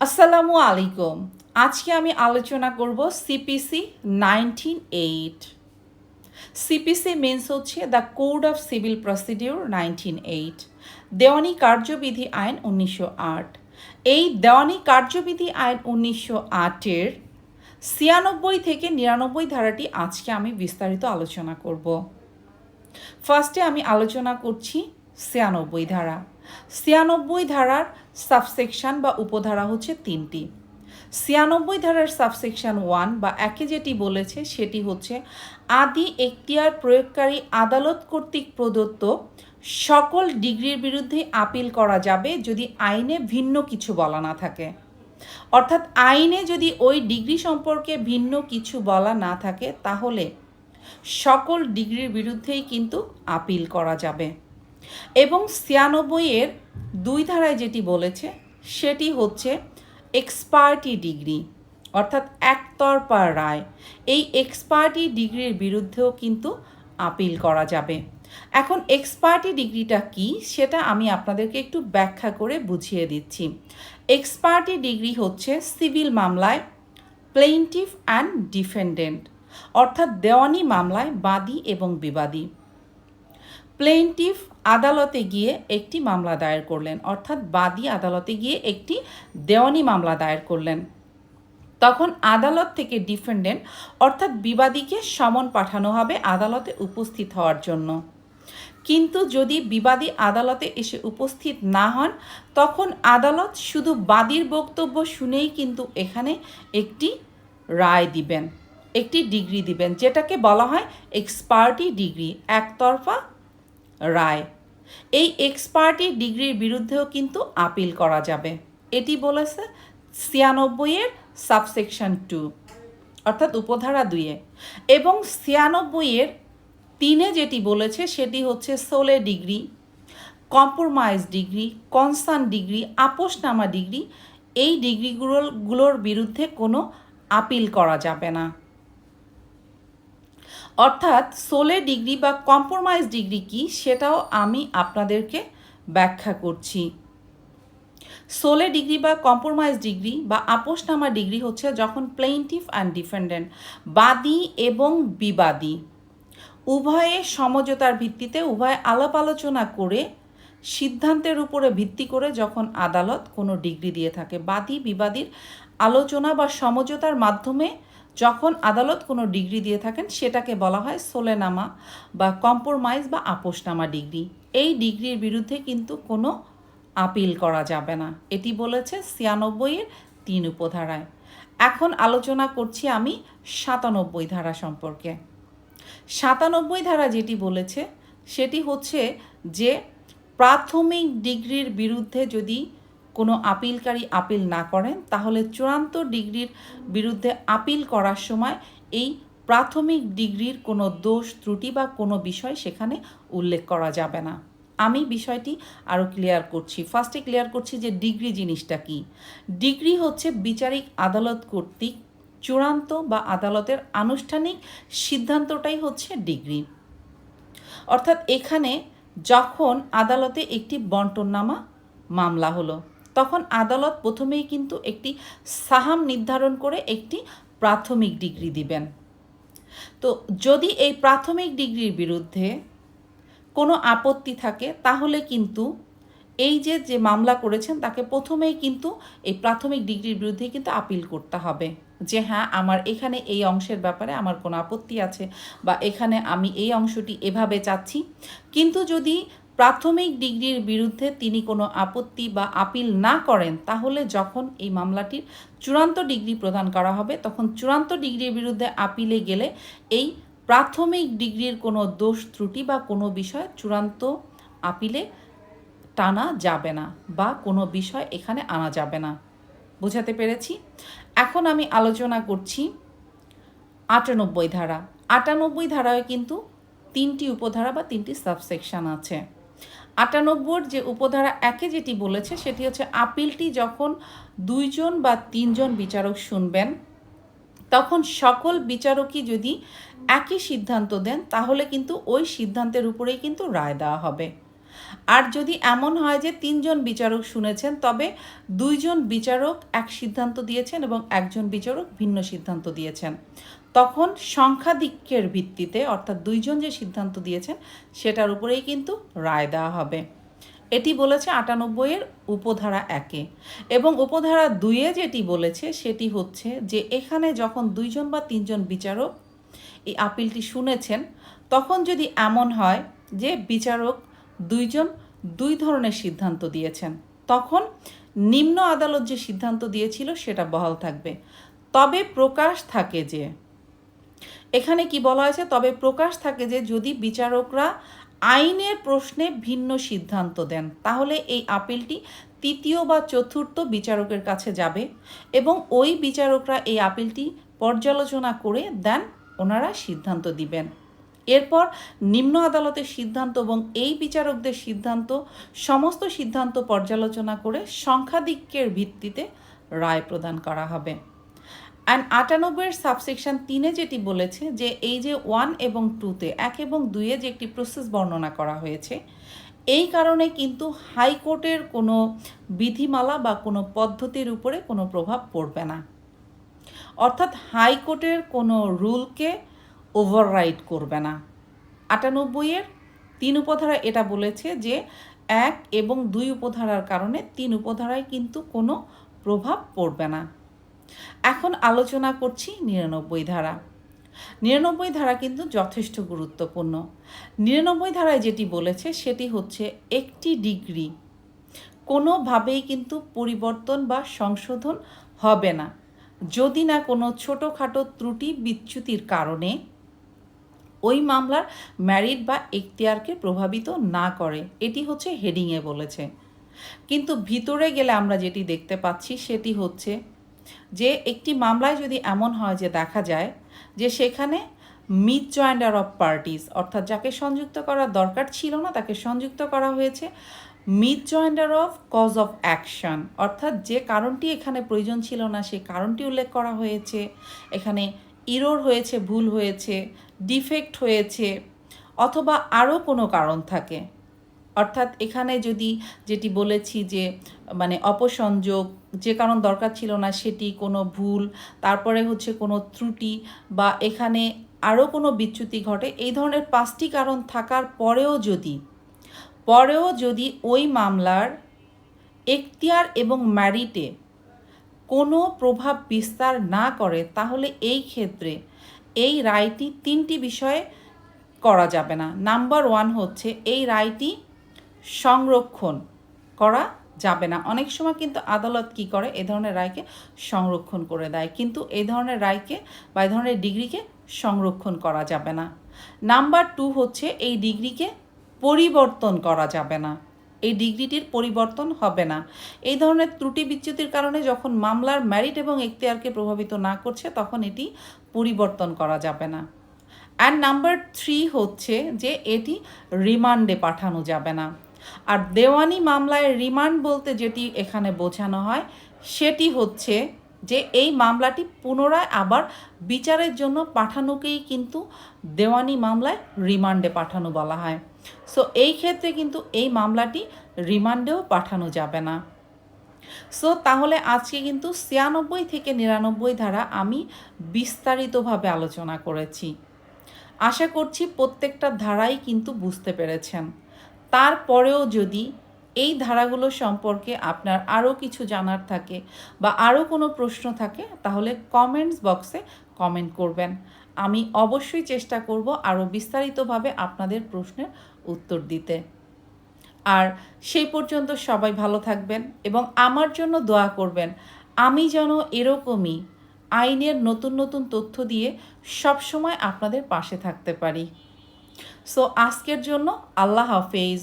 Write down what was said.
আসসালামু আলাইকুম। আজকে আমি আলোচনা করব CPC nineteen eight CPC means হচ্ছে the code of civil procedure nineteen eight দেওয়ানি কার্যবিধি আইন উনিশশো আট। এই দেওয়ানি কার্যবিধি আইন উনিশশো আটের ছিয়ানব্বই থেকে নিরানব্বই ধারাটি আজকে আমি বিস্তারিত আলোচনা করব। ফার্স্টে আমি আলোচনা করছি ছিয়ানব্বই ধারা। ছিয়ানব্বই ধারার সাবসেকশন বা উপধারা হচ্ছে তিনটি। ছিয়ানব্বই ধারার সাবসেকশন ওয়ান বা একে যেটি বলেছে সেটি হচ্ছে আদি এখতিয়ার প্রয়োগকারী আদালত কর্তৃক প্রদত্ত সকল ডিগ্রির বিরুদ্ধে আপিল করা যাবে যদি আইনে ভিন্ন কিছু বলা না থাকে। অর্থাৎ আইনে যদি ওই ডিগ্রি সম্পর্কে ভিন্ন কিছু বলা না থাকে, তাহলে সকল ডিগ্রির বিরুদ্ধেই কিন্তু আপিল করা যাবে। এবং ছিয়ানব্বইয়ের দুই ধারায় যেটি বলেছে, সেটি হচ্ছে এক্সপার্টি ডিগ্রি অর্থাৎ একতরফা রায়। এই এক্সপার্টি ডিগ্রির বিরুদ্ধেও কিন্তু আপিল করা যাবে। এখন এক্সপার্টি ডিগ্রিটা কি, সেটা আমি আপনাদেরকে একটু ব্যাখ্যা করে বুঝিয়ে দিচ্ছি। এক্সপার্টি ডিগ্রি হচ্ছে সিভিল মামলায় প্লেইন্টিফ অ্যান্ড ডিফেন্ডেন্ট অর্থাৎ দেওয়ানি মামলায় বাদী এবং বিবাদী। প্লেইন্টিফ আদালতে গিয়ে একটি মামলা দায়ের করলেন, অর্থাৎ বাদী আদালতে গিয়ে একটি দেওয়ানি মামলা দায়ের করলেন। তখন আদালত থেকে ডিফেন্ডেন্ট, অর্থাৎ বিবাদীকে সমন পাঠানো হবে আদালতে উপস্থিত হওয়ার জন্য। কিন্তু যদি বিবাদী আদালতে এসে উপস্থিত না হন, তখন আদালত শুধু বাদীর বক্তব্য শুনেই কিন্তু এখানে একটি রায় দিবেন, একটি ডিগ্রি দিবেন, যেটাকে বলা হয় এক্সপার্টি ডিগ্রি একতরফা রায়। এই এক্সপার্টি ডিগ্রির বিরুদ্ধেও কিন্তু আপিল করা যাবে। এটি বলেছে ছিয়ানব্বইয়ের সাবসেকশন টু, অর্থাৎ উপধারা দুইয়ে। এবং ছিয়ানব্বইয়ের তিনে যেটি বলেছে সেটি হচ্ছে sole decree, compromise decree, concern decree, আপোষনামা decree. এই ডিগ্রিগুলোর, গুলোর বিরুদ্ধে কোনো আপিল করা যাবে না। অর্থাৎ সোলে ডিগ্রি বা কম্প্রোমাইজ ডিগ্রি কি সেটাও আমি আপনাদেরকে ব্যাখ্যা করছি। সোলে ডিগ্রি বা কম্প্রোমাইজ ডিগ্রি বা আপোষনামা ডিগ্রি হচ্ছে যখন প্লেইন্টিফ অ্যান্ড ডিফেন্ডেন্ট বাদী এবং বিবাদী। উভয়ে সমঝোতার ভিত্তিতে উভয়ে আলাপ আলোচনা করে, সিদ্ধান্তের উপরে ভিত্তি করে যখন আদালত কোনো ডিগ্রি দিয়ে থাকে, বাদী, বিবাদীর আলোচনা বা সমঝোতার মাধ্যমে যখন আদালত কোনো ডিগ্রি দিয়ে থাকেন, সেটাকে বলা হয় সোলেনামা বা কম্প্রোমাইজ বা আপোষনামা ডিগ্রি। এই ডিগ্রির বিরুদ্ধে কিন্তু কোনো আপিল করা যাবে না। এটি বলেছে ছিয়ানব্বইয়ের তিন উপধারায়। এখন আলোচনা করছি আমি সাতানব্বই ধারা সম্পর্কে। সাতানব্বই ধারা যেটি বলেছে, সেটি হচ্ছে যে প্রাথমিক ডিগ্রির বিরুদ্ধে যদি কোনো আপিলকারী আপিল না করেন, তাহলে চূড়ান্ত ডিগ্রির বিরুদ্ধে আপিল করার সময় এই প্রাথমিক ডিগ্রির কোনো দোষ, ত্রুটি বা কোনো বিষয় সেখানে উল্লেখ করা যাবে না। আমি বিষয়টি আরও ক্লিয়ার করছি। ফার্স্টে ক্লিয়ার করছি যে ডিগ্রি জিনিসটা কি। ডিগ্রি হচ্ছে বিচারিক আদালত কর্তৃক চূড়ান্ত বা আদালতের আনুষ্ঠানিক সিদ্ধান্তটাই হচ্ছে ডিগ্রি। অর্থাৎ এখানে যখন আদালতে একটি বন্টননামা মামলা হলো তখন আদালত প্রথমেই কিন্তু একটি সাহাম নির্ধারণ করে একটি প্রাথমিক ডিগ্রি দিবেন। তো যদি এই প্রাথমিক ডিগ্রির বিরুদ্ধে কোনো আপত্তি থাকে, তাহলে কিন্তু এই যে যে মামলা করেছেন, তাকে প্রথমেই কিন্তু এই প্রাথমিক ডিগ্রির বিরুদ্ধে কিন্তু আপিল করতে হবে যে হ্যাঁ আমার এখানে এই অংশের ব্যাপারে আমার কোনো আপত্তি আছে বা এখানে আমি এই অংশটি এভাবে চাচ্ছি। কিন্তু যদি প্রাথমিক ডিগ্রির বিরুদ্ধে তিনি কোনো আপত্তি বা আপিল না করেন, তাহলে যখন এই মামলাটির চূড়ান্ত ডিগ্রি প্রদান করা হবে, তখন চূড়ান্ত ডিগ্রির বিরুদ্ধে আপিলে গেলে এই প্রাথমিক ডিগ্রির কোনো দোষ, ত্রুটি বা কোনো বিষয় চূড়ান্ত আপিলে টানা যাবে না বা কোনো বিষয় এখানে আনা যাবে না। বোঝাতে পেরেছি? এখন আমি আলোচনা করছি আটানব্বই ধারা। আটানব্বই ধারায় কিন্তু তিনটি উপধারা বা তিনটি সাবসেকশন আছে। আটানব্বইর যে উপধারা একে যেটি বলেছে, সেটি হচ্ছে আপিলটি যখন দুইজন বা তিনজন বিচারক শুনবেন, তখন সকল বিচারকই যদি একই সিদ্ধান্ত দেন, তাহলে কিন্তু ওই সিদ্ধান্তের উপরেই কিন্তু রায় দেওয়া হবে। আর যদি এমন হয় যে তিনজন বিচারক শুনেছেন, তবে দুইজন বিচারক এক সিদ্ধান্ত দিয়েছেন এবং একজন বিচারক ভিন্ন সিদ্ধান্ত দিয়েছেন। তখন সংখ্যাধিক্যের ভিত্তিতে, অর্থাৎ দুইজন যে সিদ্ধান্ত দিয়েছেন, সেটার উপরেই কিন্তু রায় দেওয়া হবে। এটি বলেছে আটানব্বইয়ের উপধারা একে এবং উপধারা দুইয়ে যেটি বলেছে, সেটি হচ্ছে যে এখানে যখন দুইজন বা তিনজন বিচারক এই আপিলটি শুনেছেন, তখন যদি এমন হয় যে বিচারক দুইজন দুই ধরনের সিদ্ধান্ত দিয়েছেন। তখন নিম্ন আদালত যে সিদ্ধান্ত দিয়েছিল সেটা বহাল থাকবে। তবে প্রকাশ থাকে যে, এখানে কি বলা হয়েছে? তবে প্রকাশ থাকে যে, যদি বিচারকরা আইনের প্রশ্নে ভিন্ন সিদ্ধান্ত দেন, তাহলে এই আপিলটি তৃতীয় বা চতুর্থ বিচারকের কাছে যাবে এবং ওই বিচারকরা এই আপিলটি পর্যালোচনা করে দেন, ওনারা সিদ্ধান্ত দিবেন। এরপর নিম্ন আদালতের সিদ্ধান্ত এবং এই বিচারকদের সিদ্ধান্ত, সমস্ত সিদ্ধান্ত পর্যালোচনা করে সংখ্যাধিক্যের ভিত্তিতে রায় প্রদান করা হবে। অ্যান্ড আটানব্বইয়ের সাবসেকশন তিনে যেটি বলেছে যে, এই যে ওয়ান এবং টুতে, এক এবং দুইয়ে যে একটি প্রসেস বর্ণনা করা হয়েছে, এই কারণে কিন্তু হাইকোর্টের কোনো বিধিমালা বা কোনো পদ্ধতির উপরে কোনো প্রভাব পড়বে না। অর্থাৎ হাইকোর্টের কোনো রুলকে ওভাররাইড করবে না। আটানব্বইয়ের তিন উপধারা এটা বলেছে যে, এক এবং দুই উপধারার কারণে তিন উপধারায় কিন্তু কোনো প্রভাব পড়বে না। এখন আলোচনা করছি নিরানব্বই ধারা। নিরানব্বই ধারা কিন্তু যথেষ্ট গুরুত্বপূর্ণ। নিরানব্বই ধারায় যেটি বলেছে সেটি হচ্ছে একটি ডিগ্রি। কোনোভাবেই কিন্তু পরিবর্তন বা সংশোধন হবে না। যদি না কোনো ছোটোখাটো ত্রুটি বিচ্যুতির কারণে ওই মামলার ম্যারিট বা এখতিয়ারকে প্রভাবিত না করে। এটি হচ্ছে হেডিংয়ে বলেছে। কিন্তু ভিতরে গেলে আমরা যেটি দেখতে পাচ্ছি সেটি হচ্ছে যে একটি মামলায় যদি এমন হয় যে দেখা যায় যে সেখানে মিড জয়েন্ডার অফ পার্টিস অর্থাৎ যাকে সংযুক্ত করার দরকার ছিল না, তাকে সংযুক্ত করা হয়েছে misjoinder of cause of action অর্থাৎ যে কারণটি এখানে প্রয়োজন ছিল না, সেই কারণটি উল্লেখ করা হয়েছে। এখানে ইরোর হয়েছে, ভুল হয়েছে ডিফেক্ট হয়েছে অথবা আরও কোনো কারণ থাকে। অর্থাৎ এখানে যদি যেটি বলেছি যে মানে অপসংযোগ যে কারণ দরকার ছিল না সেটি কোনো ভুল, তারপরে হচ্ছে কোনো ত্রুটি বা এখানে আরও কোনো বিচ্যুতি ঘটে, এই ধরনের পাঁচটি কারণ থাকার পরেও যদি পরেও যদি ওই মামলার এখতিয়ার এবং ম্যারিটে কোনো প্রভাব বিস্তার না করে, তাহলে এই ক্ষেত্রে এই রায়টি তিনটি বিষয়ে করা যাবে না। নাম্বার ওয়ান হচ্ছে এই রায়টি সংরক্ষণ করা যাবে না। অনেক সময় কিন্তু আদালত কি করে? এ ধরনের রায়কে সংরক্ষণ করে দেয়। কিন্তু এই ধরনের রায়কে বা এই ধরনের ডিগ্রিকে সংরক্ষণ করা যাবে না। নাম্বার টু হচ্ছে এই ডিগ্রিকে পরিবর্তন করা যাবে না। এই ডিগ্রিটির পরিবর্তন হবে না। এই ধরনের ত্রুটি বিচ্যুতির কারণে যখন মামলার ম্যারিট এবং এখতিয়ারকে প্রভাবিত না করছে, তখন এটি পরিবর্তন করা যাবে না। অ্যান্ড নাম্বার থ্রি হচ্ছে যে এটি রিমান্ডে পাঠানো যাবে না। আর দেওয়ানি মামলায় রিমান্ড বলতে যেটি এখানে বোঝানো হয়, সেটি হচ্ছে যে এই মামলাটি পুনরায় আবার বিচারের জন্য পাঠানোকেই কিন্তু দেওয়ানি মামলায় রিমান্ডে পাঠানো বলা হয়। সো এই ক্ষেত্রে কিন্তু এই মামলাটি রিমান্ডেও পাঠানো যাবে না। সো তাহলে আজকে কিন্তু ছিয়ানব্বই থেকে নিরানব্বই ধারা আমি বিস্তারিতভাবে আলোচনা করেছি। আশা করছি প্রত্যেকটা ধারাই কিন্তু বুঝতে পেরেছেন। তারপরেও যদি এই ধারাগুলো সম্পর্কে আপনার আরও কিছু জানার থাকে বা আরও কোনো প্রশ্ন থাকে, তাহলে কমেন্টস বক্সে কমেন্ট করবেন। আমি অবশ্যই চেষ্টা করব আরও বিস্তারিতভাবে আপনাদের প্রশ্নের উত্তর দিতে। আর সেই পর্যন্ত সবাই ভালো থাকবেন এবং আমার জন্য দোয়া করবেন, আমি যেন এরকমই আইনের নতুন নতুন তথ্য দিয়ে সবসময় আপনাদের পাশে থাকতে পারি। সো আজকের জন্য আল্লাহ হাফেজ।